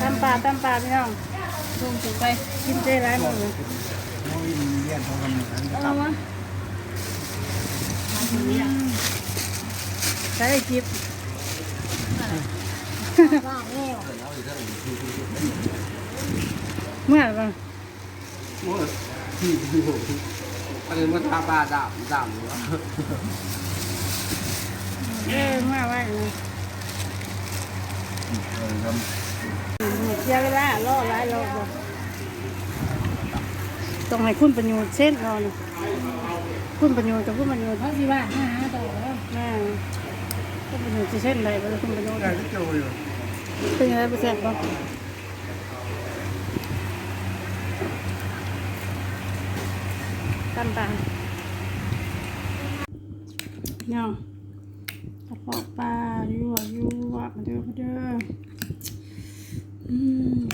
ตำปลาตำปลาพี่น้องลงถูกไปกินเจ๊ร้ายหมดเลยน้องอินเรียนเขากำลังนั้นเอาวะมาถึงนี้อะใช้จิบว่าแง่วเมื่อก่อนโอ้ยที่ที่ผมอันนี้มันทาปลาดาบดาบหรือวะเออเมื่อไว้เลยเออครับเสียเวลาล่อหลายรอบเลยต้องให้คุณประยชน์เส้นนอนคุณประยชน์กับคุณประยชน์เพราะสิว่าหาต่อแล้วแม่คุณประยชน์จะเส้นใดบ่คุณประยชน์ได้ที่โจออยู่เป็นยังไงเปอร์เซ็นต์บ้างตำปลาเนาะกระเพาะปลายั่วยั่วมาเด้อมาเด้อ อืม